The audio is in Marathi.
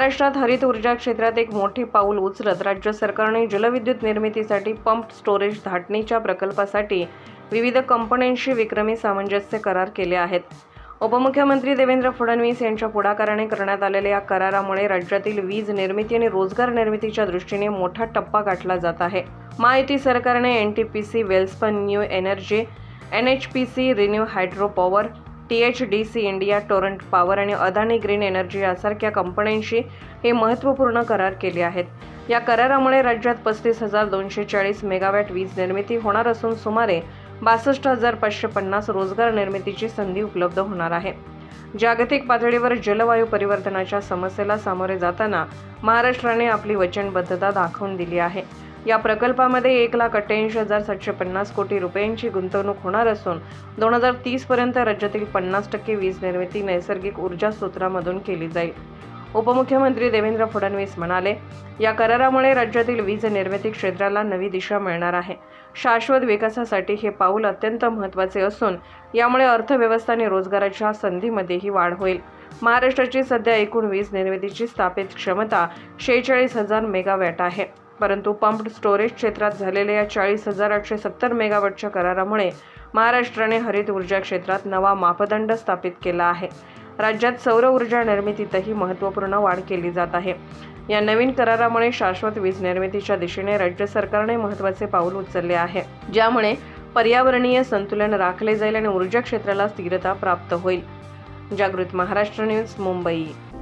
महाराष्ट्रात हरित ऊर्जा क्षेत्रात एक मोठे पाऊल उचलत राज्य सरकारने जलविद्युत निर्मितीसाठी पंप स्टोरेज धाटणीच्या प्रकल्पासाठी विविध कंपन्यांशी विक्रमी सामंजस्य करार केले आहेत. उपमुख्यमंत्री देवेंद्र फडणवीस यांच्या पुढाकाराने करण्यात आलेल्या या करारामुळे राज्यातील वीज निर्मिती आणि रोजगार निर्मितीच्या दृष्टीने मोठा टप्पा गाठला जात आहे. महायुती सरकारने N T P C Welspun new energy N H P C renew hydro power T H D C India Torrent power आणि अदानी ग्रीन एनर्जी यासारख्या कंपन्यांशी हे महत्त्वपूर्ण करार केले आहेत. या करारामुळे राज्यात पस्तीस हजार दोनशे चाळीस मेगावॅट वीज निर्मिती होणार असून सुमारे बासष्ट हजार पाचशे पन्नास रोजगार निर्मितीची संधी उपलब्ध होणार आहे. जागतिक पातळीवर जलवायू परिवर्तनाच्या समस्येला सामोरे जाताना महाराष्ट्राने आपली वचनबद्धता दाखवून दिली आहे. या प्रकल्पामध्ये एक लाख अठ्ठ्याऐंशी हजार सातशे पन्नास कोटी रुपयांची गुंतवणूक होणार असून दोन हजार तीसपर्यंत राज्यातील पन्नास टक्के वीज निर्मिती नैसर्गिक ऊर्जा स्रोतामधून केली जाईल. उपमुख्यमंत्री देवेंद्र फडणवीस म्हणाले या करारामुळे राज्यातील वीज निर्मिती क्षेत्राला नवी दिशा मिळणार आहे. शाश्वत विकासासाठी हे पाऊल अत्यंत महत्त्वाचे असून यामुळे अर्थव्यवस्था आणि रोजगाराच्या संधीमध्येही वाढ होईल. महाराष्ट्राची सध्या एकूण वीज निर्मितीची स्थापित क्षमता शेहेचाळीस हजार मेगावॅट आहे. परंतु पंप्ड स्टोरेज क्षेत्रात झालेल्या या चाळीस हजार आठशे सत्तर मेगावॅटच्या करारामुळे महाराष्ट्राने हरित ऊर्जा क्षेत्रात नवा मापदंड स्थापित केला आहे. राज्यात सौर ऊर्जा निर्मितीतही महत्त्वपूर्ण वाढ केली जात आहे. या नवीन करारामुळे शाश्वत वीज निर्मितीच्या दिशेने राज्य सरकारने महत्त्वाचे पाऊल उचलले आहे ज्यामुळे पर्यावरणीय संतुलन राखले जाईल आणि ऊर्जा क्षेत्राला स्थिरता प्राप्त होईल. जागृत महाराष्ट्र न्यूज मुंबई.